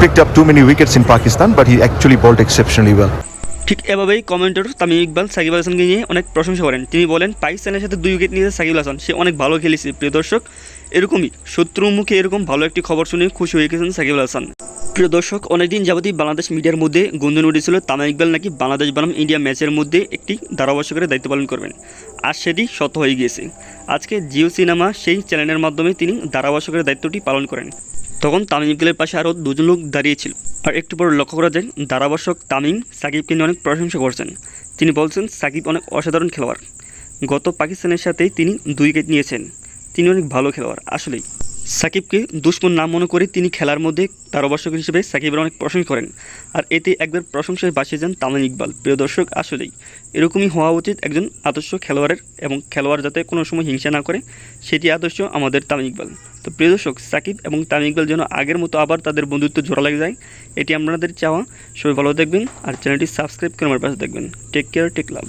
picked up too many wickets in Pakistan, but he actually bowled exceptionally well. ঠিক এভাবেই কমেন্টর তামিম ইকবাল সাকিব হাসানকে নিয়ে অনেক প্রশংসা করেন। তিনি বলেন পাকিস্তানের সাথে দুই উইকেট নিয়েছে সাকিব হাসান সে অনেক ভালো খেলেছে প্রিয় দর্শক। এরকমই শত্রুর মুখে এরকম ভালো একটি খবর শুনে খুশি হয়ে গেছেন সাকিব হাসান প্রিয় দর্শক অনেকদিন যাবতই বাংলাদেশ মিডিয়ার মধ্যে গুঞ্জন উঠেছিল তামিম ইকবাল নাকি বাংলাদেশ বনাম ইন্ডিয়া ম্যাচের মধ্যে একটি ধারাভাষ্যকের দায়িত্ব পালন করবেন। আর সেটি সত্য হয়ে গিয়েছে। আজকে জিও সিনেমা সেই চ্যানেলের মাধ্যমে তিনি ধারাভাষ্যকের দায়িত্বটি পালন করেন। তখন তামিম ইকবালের পাশে আরও দুজন লোক দাঁড়িয়েছিল আর একটু পর লক্ষ্য করা যায়, ধারাভাষ্যক তামিম সাকিবকে নিয়ে অনেক প্রশংসা করছেন। তিনি বলছেন, সাকিব অনেক অসাধারণ খেলোয়াড়। গত পাকিস্তানের সাথেই তিনি দুই উইকেট নিয়েছেন। তিনি অনেক ভালো খেলোয়াড়, আসলেই। সাকিবকে দুশ্মন নাম মনে করে তিনি খেলার মধ্যে ধারাভাষ্যক হিসেবে সাকিবের অনেক প্রশংসা করেন। আর এতে একবার প্রশংসায় বাসিয়ে যান তামিম ইকবাল। প্রিয় দর্শক, আসলেই এরকমই হওয়া উচিত একজন আদর্শ খেলোয়াড়ের এবং খেলোয়াড় যাতে কোনো সময় হিংসা না করে, সেটি আদর্শ আমাদের তামিম ইকবাল। তো প্রিয় দর্শক, সাকিব এবং তামিম ইকবাল যেন আগের মতো আবার তাদের বন্ধুত্ব জোড়া লেগে যায়, এটি আপনাদের চাওয়া। সবাই ভালো দেখবেন আর চ্যানেলটি সাবস্ক্রাইব করে আমার পাশে দেখবেন টেক কেয়ার টেক লাভ